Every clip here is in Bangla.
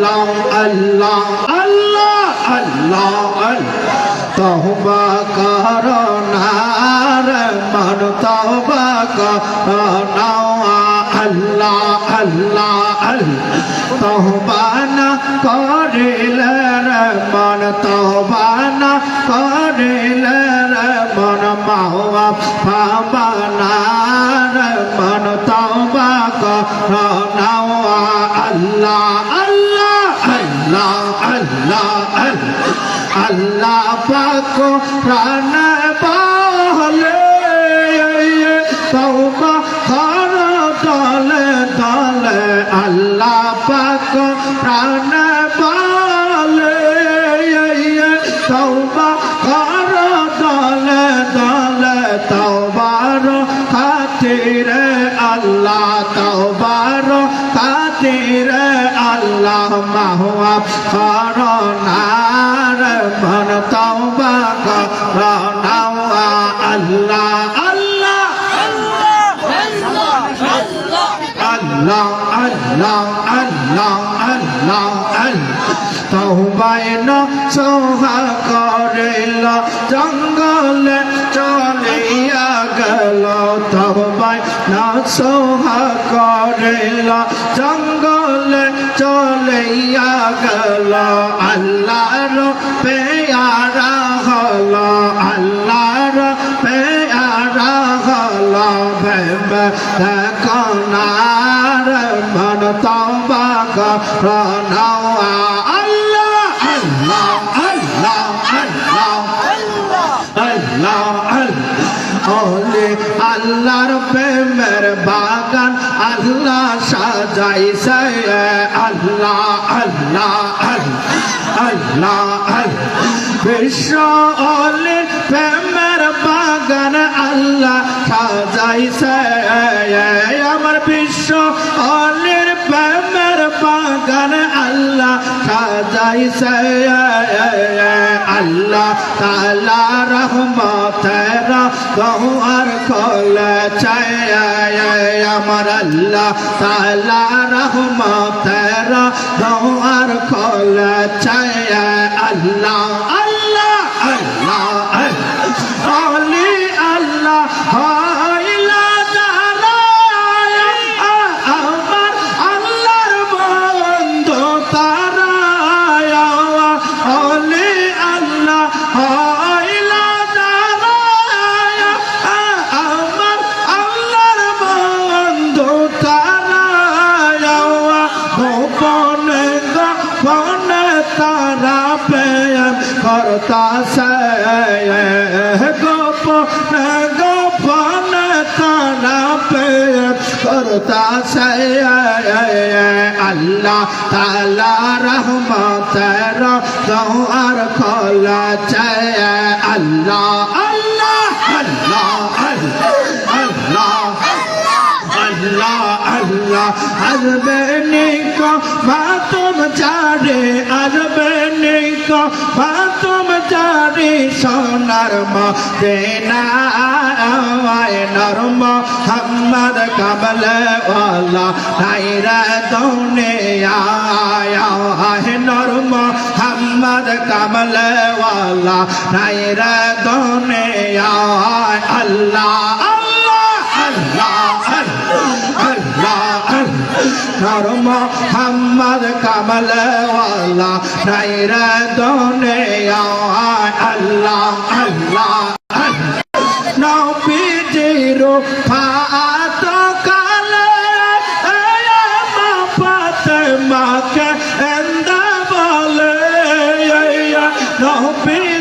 আল্লাহ আল্লাহ আল্লাহ আল্লাহ তহবা করোনার মন তহবা করোনা আল্লাহ আল্লাহ আল্লাহ। তহবা না করিলে মন তহবা না করিলে মন মাওয়া পাবানা পাক প্রাণ বলে তওবা কর দলে দলে আল্লাহ পাক প্রাণ বলে তওবা কর দলে দলে তওবার খাতিরে আল্লাহ, তওবার খাতিরে আল্লাহ মাহুয়া করোনার আল্লাহ আল্লাহ তহবায় সোহা করিল জঙ্গলে চলিয়া গেল তহবায় সোহা করিল জঙ্গলে চলিয়া গেল আল্লাহর পেয়ারা হল আল্লাহর পেয়ারা হল ভেবে দেখনার মন করনা আল্লাহ আল্লাহ আল্লাহ আল্লাহ আল্লাহ ওলে আল্লাহর প্রেমের বাগান আল্লাহ সাজাইছে আল্লাহ আল্লাহ আল্লাহ বিশ্ব ওলে প্রেমের বাগান আল্লাহ সাজাইছে আমার বিশ্ব বাগান আল্লাহ সাজাইছে আল্লাহ তালা রহমতেরা আর খোলে আমার আল্লাহ তালা রহমত আর আল্লাহ আল্লাহ গোপনে গোপনে তারা প্রেম করতাছে আল্লাহ তালা রহমতের দোয়ার খোলাছে আল্লাহ আল্লাহ আল্লাহ আল্লাহ আল্লাহ আল্লাহ আসবে নিকো বাতুম চারে আসবে নিকো বাতুম চারে সোনার মদিনা নরম হাম্মদ কমল ওয়ালা নাইরা দৌনে আয় নরম হাম্মদ কমল ওয়ালা নাইরা দৌনে আয়, আল্লাহ আল্লাহ আল্লাহ আল্লাহ নর মোহাম্মদ কমল ওয়ালা নাইরা দনে আল্লাহ আল্লাহ নবীজির ফাত কালে মা ফাতেমাকে এন্দা বলে নবীজির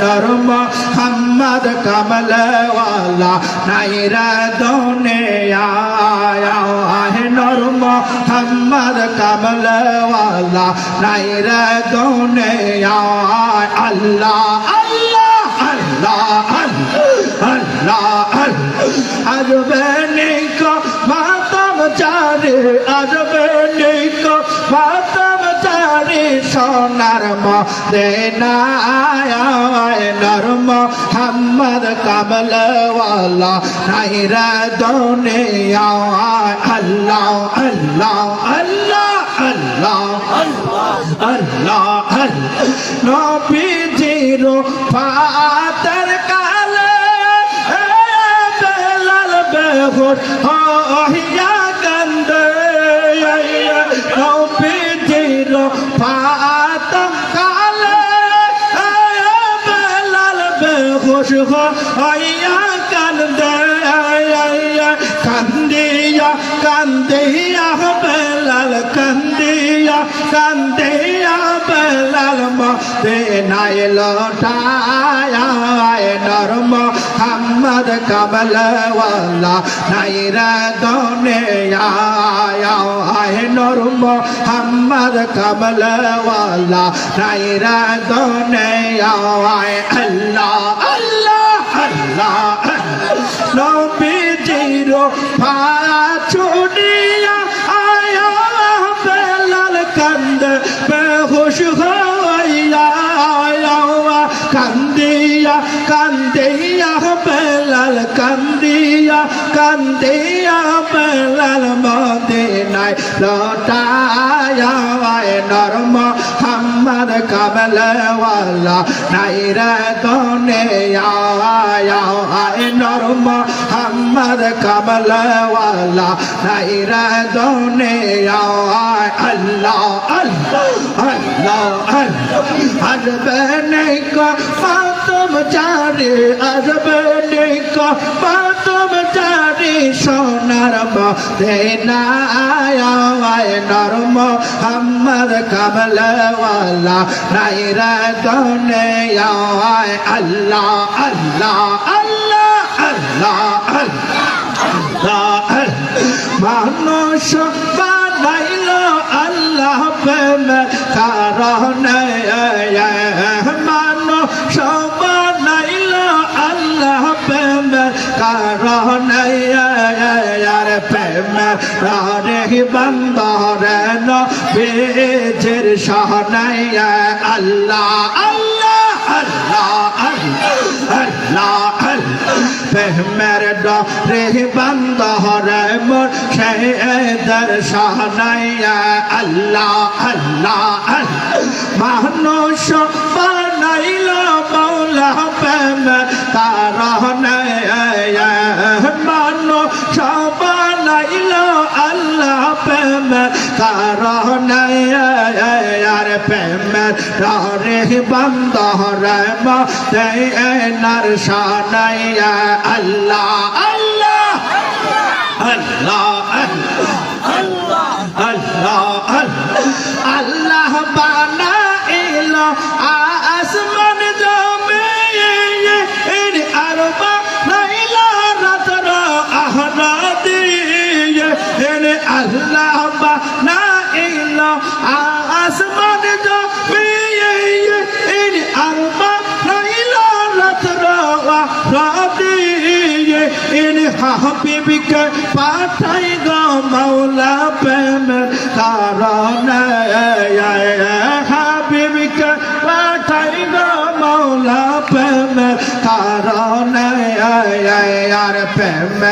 নরম হাম্মদ কমল ওয়ালা নাইরা দোনে আয়া নরম হাম্মদ কমল ওয়ালা নাইরা দোনে আল্লাহ আল্লাহ আল্লাহ আল্লাহ আল্লাহ আল্লাহ নরম দেনা নরম হাম্মদ কমলওয়ালা নাইরা দুনিয়া আল্লাহ আল্লাহ আল্লাহ আল্লাহ আল্লাহ আল্লাহ নবী জিরো ফাতার কালে বেলাল বেহুর হিয়া গন্ধ নবী জিরো ফা হইয়া গন্ধে কান্দিয়া কান্দিয়া বেলাল, কান্দিয়া কান্দিয়া বেলাল মতে নাই লটায়া নরম হাম্মদ কমলওয়ালা, নাই রে আয় নরম হাম্মদ কমলওয়ালা, নাই রে আয় ফাছুনিয়া আয়া বেলাল কান্দ, বেহুশ হইয়া কান্দিয়া কান্দিয়া বেলাল, কান্দিয়া কান্দিয়া বেলাল মদিনায় লটায়া নরম হাম্মদ কামলওয়ালা নাই রে দনে আয়া নরম হাম্মদ কামলওয়ালা নাই রে দনে আল্লাহ আল্লাহ আল্লাহ আল্লাহ আসবে নেকা মাতম চারে আসবে নেকা, মাতম চারে সোনার মধ্যে নায় নরম হাম্মদ কামলওয়ালা, নাই রে দনে আল্লাহ আল্লাহ আল্লাহ আল্লাহ আল্লাহ মানুষ বানাইল আল্লাহ প্রেম কারণে বন্দরে বেজের সহনাই আল্লাহ আল্লাহ আল্লাহ আল্লাহ আল্লাহ। প্রেমের ডরে বন্ধ হরে মোর শেদর শাহনাইয়া আল্লাহ আল্লাহ মানুষ বানাইল মৌলা কারণে মানুষ রে বান্দা রে মা নার শানাই আল্লাহ আল্লাহ আল্লাহ আল্লাহ আল্লাহ আল্লাহ আল্লাহ বানা হাবিবিকে পাঠাই গো মাওলা প্রেম, কারণ হাবিবিকে পাঠাই গো মাওলা প্রেম, কারণ আর প্রেম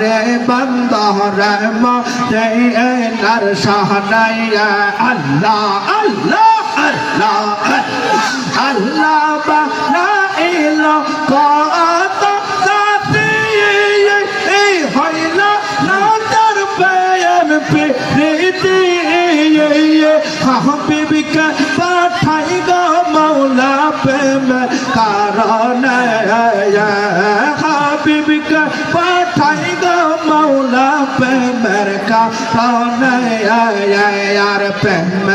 রে বন্ধ রে মে নার সহনাইয়া আল্লাহ আল্লাহ আল্লাহ আল্লাহ বানা এলো হাবিবিক পাঠাই গো মৌলা প্রেম। কারণ হাবিবিক পাঠাই গো মৌলা প্রেমের কারণ আর প্রেম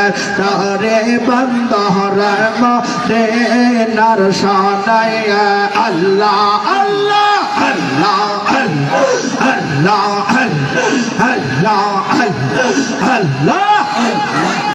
রে বন্ধ রম রে নরসনয় আল্লাহ আল্লাহ আল্লাহ আল্লাহ আল্লাহ আল্লাহ আল্লাহ।